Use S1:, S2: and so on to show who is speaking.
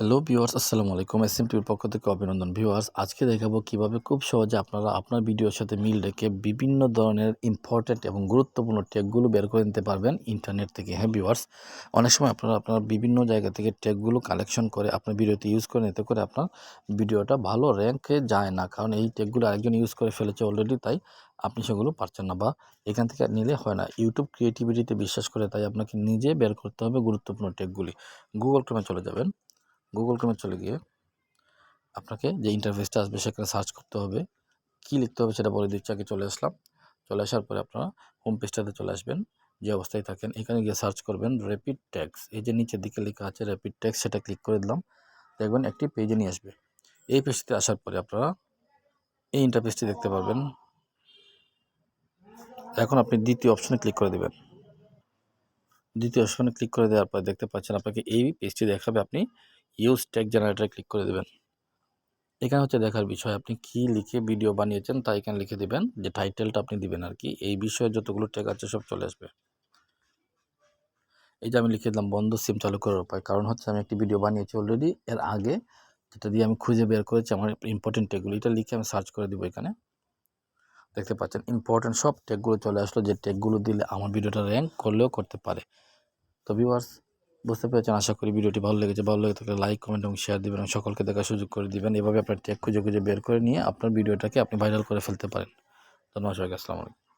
S1: Hello viewers আসসালামু আলাইকুম। S M টিভির পক্ষ থেকে অভিনন্দন। ভিউয়ার্স আজকে দেখাবো কীভাবে খুব সহজে আপনারা আপনার ভিডিওর সাথে মিল রেখে বিভিন্ন ধরনের ইম্পর্ট্যান্ট এবং গুরুত্বপূর্ণ ট্যাগগুলো বের করে নিতে পারবেন ইন্টারনেট থেকে। হ্যাঁ ভিউয়ার্স অনেক সময় আপনারা আপনার বিভিন্ন জায়গা থেকে ট্যাগগুলো কালেকশন করে আপনার ভিডিওতে ইউজ করে নিতে করে আপনার ভিডিওটা ভালো র্যাঙ্কে যায় না। কারণ এই ট্যাগগুলো আরেকজন ইউজ করে ফেলেছে অলরেডি তাই আপনি সেগুলো পারছেন না বা এখান থেকে নিলে হয় না। ইউটিউব ক্রিয়েটিভিটিতে বিশ্বাস করে তাই আপনাকে নিজে বের করতে হবে গুরুত্বপূর্ণ ট্যাগগুলি গুগল ক্রমে চলে যাবেন। গুগল ক্রমে চলে গিয়ে আপনাকে যে ইন্টারফেসটা আসবে সেখানে সার্চ করতে হবে। কী লিখতে হবে সেটা বলে দিচ্ছে, আগে চলে আসলাম। চলে আসার পরে আপনারা হোম পেজটাতে চলে আসবেন, যে অবস্থায় থাকেন। এখানে গিয়ে সার্চ করবেন র্যাপিড ট্যাক্স এই যে নিচের দিকে লেখা আছে র্যাপিড ট্যাক্স সেটা ক্লিক করে দিলাম। দেখবেন একটি পেজে নিয়ে আসবে। এই পেজটিতে আসার পরে আপনারা এই ইন্টারফেসটি দেখতে পারবেন। এখন আপনি দ্বিতীয় অপশনে ক্লিক করে দেবেন। দ্বিতীয় অপশনে ক্লিক করে দেওয়ার পর দেখতে পাচ্ছেন আপনাকে এই পেজটি দেখাবে। আপনি ইউজ ট্যাগ জেনারেটরে ক্লিক করে দেবেন। এখানে হচ্ছে দেখার বিষয়, আপনি কি লিখে ভিডিও বানিয়েছেন তা এখানে লিখে দিবেন, যে টাইটেলটা আপনি দিবেন আর কি এই বিষয়ে যতগুলো ট্যাগ আছে সব চলে আসবে। এই যে আমি লিখে দিলাম, বন্ধ সিম চালু করার উপায়। কারণ হচ্ছে আমি একটি ভিডিও বানিয়েছি অলরেডি এর আগে যেটা দিয়ে আমি খুঁজে বের করেছি আমার ইম্পর্টেন্ট ট্যাগগুলো এটা লিখে আমি সার্চ করে দিব এখানে। দেখতে পাচ্ছেন ইম্পর্টেন্ট সব ট্যাগগুলো চলে আসলো, যে ট্যাগগুলো দিলে আমার ভিডিওটা র্যাঙ্ক করলেও করতে পারে। তো ভিউয়ার্স বুঝতে পেরেছেন? আশা করি ভিডিওটি ভালো লেগেছে। ভালো লেগে থাকলে লাইক কমেন্ট এবং শেয়ার দেবেন এবং সকলকে দেখার সুযোগ করে দেবেন। এভাবে আপনার ট্যাগ খুঁজে খুঁজে বের করে নিয়ে আপনার ভিডিওটাকে আপনি ভাইরাল করে ফেলতে পারেন। ধন্যবাদ সবাইকে। আসসালামু আলাইকুম।